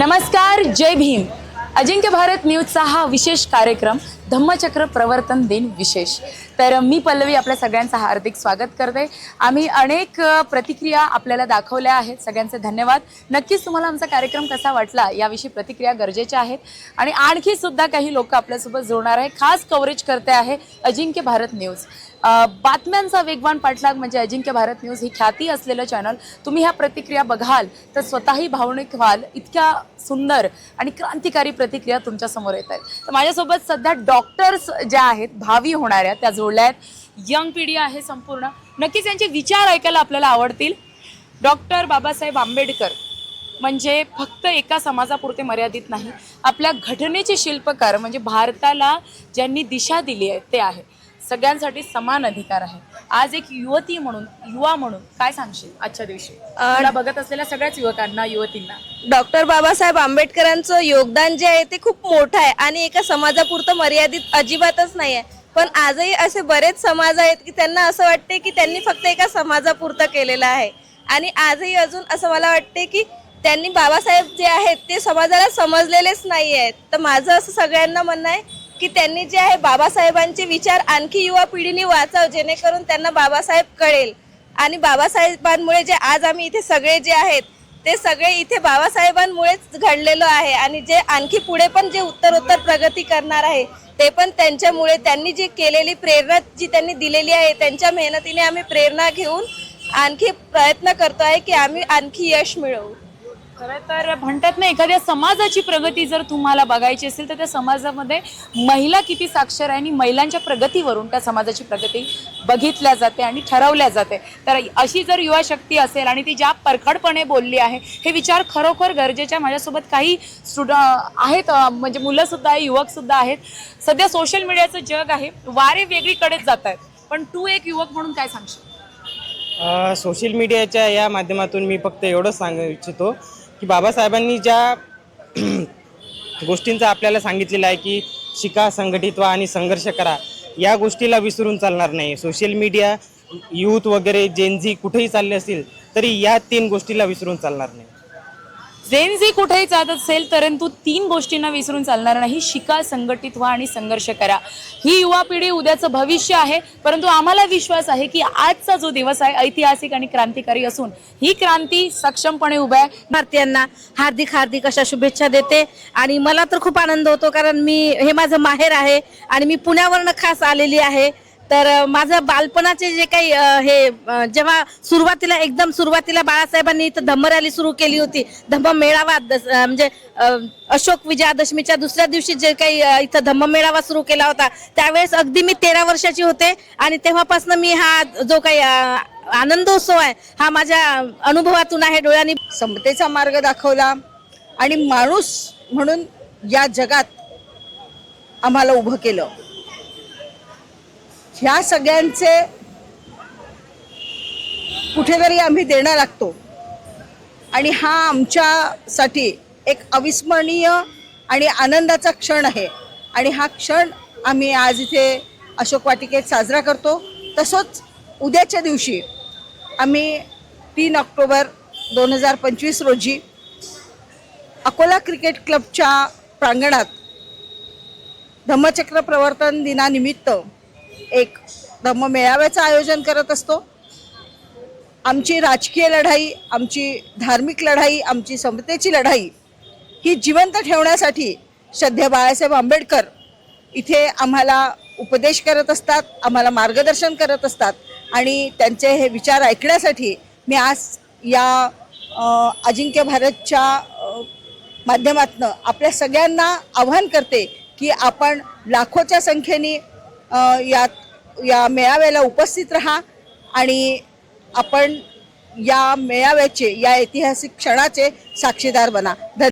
नमस्कार जय भीम. अजिंक्य भारत न्यूजचा हा विशेष कार्यक्रम धम्मचक्र प्रवर्तन दिन विशेष. तर मी पल्लवी आपल्या सगळ्यांचं हार्दिक स्वागत करते. आम्ही अनेक प्रतिक्रिया आपल्याला दाखवल्या आहेत. सगळ्यांचे धन्यवाद. नक्कीच तुम्हाला आमचा कार्यक्रम कसा वाटला याविषयी प्रतिक्रिया गरजेच्या आहेत. आणि आणखी सुद्धा काही लोक आपल्यासोबत जोडणार आहे खास कव्हरेज करते आहे अजिंक्य भारत न्यूज. बातम्यांचा वेगवान पाठलाग म्हणजे अजिंक्य भारत न्यूज ही ख्याती असलेलं चॅनल तुम्ही ह्या प्रतिक्रिया बघाल तर स्वतःही भावनिक व्हाल. इतक्या सुंदर आणि क्रांतिकारी प्रतिक्रिया तुमच्यासमोर येत आहेत. तर माझ्यासोबत सध्या डॉ. डॉक्टर्स ज्या आहेत भावी होणाऱ्या त्या जोडल्या आहेत. यंग पिढी आहे संपूर्ण. नक्कीच यांचे विचार ऐकायला आपल्याला आवडतील. डॉक्टर बाबासाहेब आंबेडकर म्हणजे फक्त एका समाजापुरते मर्यादित नाही आपल्या घटनेचे शिल्पकार म्हणजे भारताला ज्यांनी दिशा दिली आहे ते आहे. सगळ्यांसाठी समान अधिकार आहे. आज एक युवती म्हणून युवा म्हणून काय सांगशील आजच्या दिवशी? मला बघत असलेल्या सगळ्याच युवकांना युवतींना. डॉक्टर बाबासाहेब आंबेडकरांचं योगदान जे आहे ते खूप मोठं आहे आणि एका समाजापुरतं मर्यादित अजिबातच नाही आहे. पण आजही असे बरेच समाज आहेत की त्यांना असं वाटते की त्यांनी फक्त एका समाजापुरतं केलेलं आहे. आणि आजही अजून असं मला वाटते की त्यांनी बाबासाहेब जे आहेत ते समाजाला समजलेलेच नाही आहेत. तर माझं असं सगळ्यांना म्हणणं आहे की त्यांनी जे आहे बाबासाहेबांचे विचार आणखी युवा पिढीने वाचाव जेणेकरून त्यांना बाबासाहेब कळेल. आणि बाबासाहेबांमुळे जे आज आम्ही इथे सगळे जे आहेत ते सगळे इथे बाबासाहेबांमुळेच घडलेलं आहे. आणि जे आणखी पुढे पण जे उत्तरोत्तर प्रगती करणार आहे ते पण त्यांच्यामुळे त्यांनी जी केलेली प्रेरणा जी त्यांनी दिलेली आहे त्यांच्या मेहनतीने आम्ही प्रेरणा घेऊन आणखी प्रयत्न करतो आहे की आम्ही आणखी यश मिळवू. खरं तर म्हणतात ना एखाद्या समाजाची प्रगती जर तुम्हाला बघायची असेल तर त्या समाजामध्ये महिला किती साक्षर आहे आणि महिलांच्या प्रगतीवरून त्या समाजाची प्रगती बघितल्या जाते आणि ठरवल्या जाते. तर अशी जर युवा शक्ती असेल आणि ती ज्या परखडपणे बोलली आहे हे विचार खरोखर गरजेच्या माझ्यासोबत काही स्टुड आहेत म्हणजे मुलंसुद्धा आहे युवकसुद्धा आहेत. सध्या सोशल मीडियाचं जग आहे वारे वेगळीकडेच जात आहेत. पण तू एक युवक म्हणून काय सांगशील? सोशल मीडियाच्या या माध्यमातून मी फक्त एवढंच सांगू इच्छितो की बाबासाहेबांनी ज्या गोष्टींचं आपल्याला सांगितलेलं आहे की शिका संघटित व्हा आणि संघर्ष करा या गोष्टीला विसरून चालणार नाही. सोशल मीडिया यूथ वगैरे जेनझी कुठेही चालले असतील तरी या तीन गोष्टीला विसरून चालणार नाही. जेनझी कुठेही जात असेल परंतु तीन गोष्टींना विसरून चालणार नाही. शिका संघटित व्हा आणि संघर्ष करा. ही युवा पिढी उद्याचं भविष्य आहे परंतु आम्हाला विश्वास आहे की आजचा जो दिवस आहे ऐतिहासिक आणि क्रांतिकारी असून ही क्रांती सक्षमपणे उभ्या आहे. भारतीयांना हार्दिक हार्दिक अशा शुभेच्छा देते. आणि मला तर खूप आनंद होतो कारण मी हे माझं माहेर आहे आणि मी पुण्यावरनं खास आलेली आहे. तर माझं बालपणाचे जे काही हे जेव्हा सुरुवातीला एकदम सुरुवातीला बाळासाहेबांनी इथं धम्म रॅली सुरू केली होती धम्म मेळावा दस- म्हणजे अशोक विजयादशमीच्या दुसऱ्या दिवशी जे काही इथं धम्म मेळावा सुरू केला होता त्यावेळेस अगदी मी तेरा वर्षाची होते आणि तेव्हापासून मी हा जो काही आनंदोत्सव आहे हा माझ्या अनुभवातून आहे डोळ्यांनी. समतेचा मार्ग दाखवला आणि माणूस म्हणून या जगात आम्हाला उभं केलं. ह्या सगळ्यांचे कुठेतरी आम्ही देणं लागतो. आणि हा आमच्यासाठी एक अविस्मरणीय आणि आनंदाचा क्षण आहे. आणि हा क्षण आम्ही आज इथे अशोक वाटिकेत साजरा करतो. तसंच उद्याच्या दिवशी आम्ही तीन ऑक्टोबर दोन हजार पंचवीस रोजी अकोला क्रिकेट क्लबच्या प्रांगणात धम्मचक्र प्रवर्तन दिनानिमित्त एक धम्म मेळाव्याचं आयोजन करत असतो. आमची राजकीय लढाई आमची धार्मिक लढाई आमची समतेची लढाई ही जिवंत ठेवण्यासाठी सध्या बाळासाहेब आंबेडकर इथे आम्हाला उपदेश करत असतात आम्हाला मार्गदर्शन करत असतात आणि त्यांचे हे विचार ऐकण्यासाठी मी आज या अजिंक्य भारतच्या माध्यमातनं आपल्या सगळ्यांना आव्हान करते की आपण लाखोच्या संख्येने या यात या मेळाव्याला उपस्थित राहा आणि आपण या मेळाव्याचे या ऐतिहासिक क्षणाचे साक्षीदार बना. धन्यवाद.